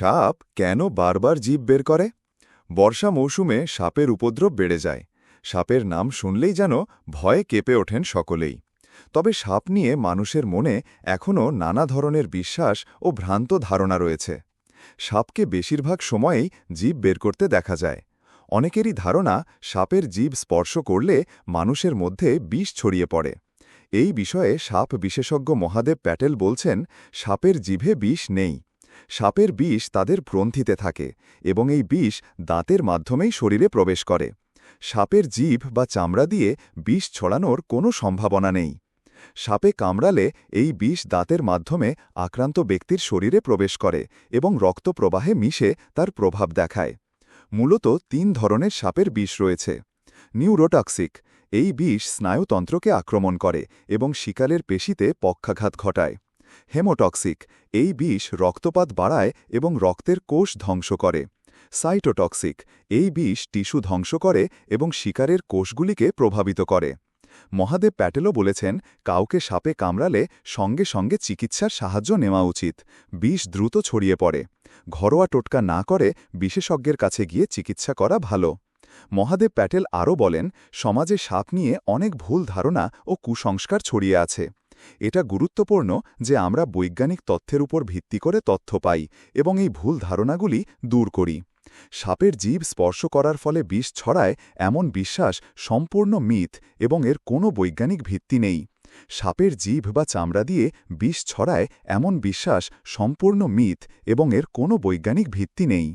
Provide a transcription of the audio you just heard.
সাপ কেন বারবার জীব বের করে? বর্ষা মৌসুমে সাপের উপদ্রব বেড়ে যায়। সাপের নাম শুনলেই যেন ভয়ে কেঁপে ওঠেন সকলেই। তবে সাপ নিয়ে মানুষের মনে এখনও নানা ধরনের বিশ্বাস ও ভ্রান্ত ধারণা রয়েছে। সাপকে বেশিরভাগ সময়েই জীব বের করতে দেখা যায়। অনেকেরই ধারণা সাপের জীব স্পর্শ করলে মানুষের মধ্যে বিষ ছড়িয়ে পড়ে। এই বিষয়ে সাপ বিশেষজ্ঞ মহাদেব প্যাটেল বলছেন, সাপের জিভে বিষ নেই। সাপের বিষ তাদের গ্রন্থিতে থাকে এবং এই বিষ দাঁতের মাধ্যমেই শরীরে প্রবেশ করে। সাপের জিভ বা চামড়া দিয়ে বিষ ছড়ানোর কোনো সম্ভাবনা নেই। সাপে কামড়ালে এই বিষ দাঁতের মাধ্যমে আক্রান্ত ব্যক্তির শরীরে প্রবেশ করে এবং রক্ত প্রবাহে মিশে তার প্রভাব দেখায়। মূলত তিন ধরনের সাপের বিষ রয়েছে। নিউরোটক্সিক, এই বিষ স্নায়ুতন্ত্রকে আক্রমণ করে এবং শিকারের পেশিতে পক্ষাঘাত ঘটায়। হেমোটক্সিক, এই বিষ রক্তপাত বাড়ায় এবং রক্তের কোষ ধ্বংস করে। সাইটোটক্সিক, এই বিষ টিস্যু ধ্বংস করে এবং শিকারের কোষগুলিকে প্রভাবিত করে। মহাদেব প্যাটেলও বলেছেন, কাউকে সাপে কামড়ালে সঙ্গে সঙ্গে চিকিৎসার সাহায্য নেওয়া উচিত। বিষ দ্রুত ছড়িয়ে পড়ে। ঘরোয়া টোটকা না করে বিশেষজ্ঞের কাছে গিয়ে চিকিৎসা করা ভালো। মহাদেব প্যাটেল আরও বলেন, সমাজে সাপ নিয়ে অনেক ভুল ধারণা ও কুসংস্কার ছড়িয়ে আছে। এটা গুরুত্বপূর্ণ যে আমরা বৈজ্ঞানিক তথ্যের উপর ভিত্তি করে তথ্য পাই এবং এই ভুল ধারণাগুলি দূর করি। সাপের জীব স্পর্শ করার ফলে বিষ ছড়ায় এমন বিশ্বাস সম্পূর্ণ মিথ এবং এর কোনো বৈজ্ঞানিক ভিত্তি নেই। সাপের জীব বা চামড়া দিয়ে বিষ ছড়ায় এমন বিশ্বাস সম্পূর্ণ মিথ এবং এর কোনো বৈজ্ঞানিক ভিত্তি নেই।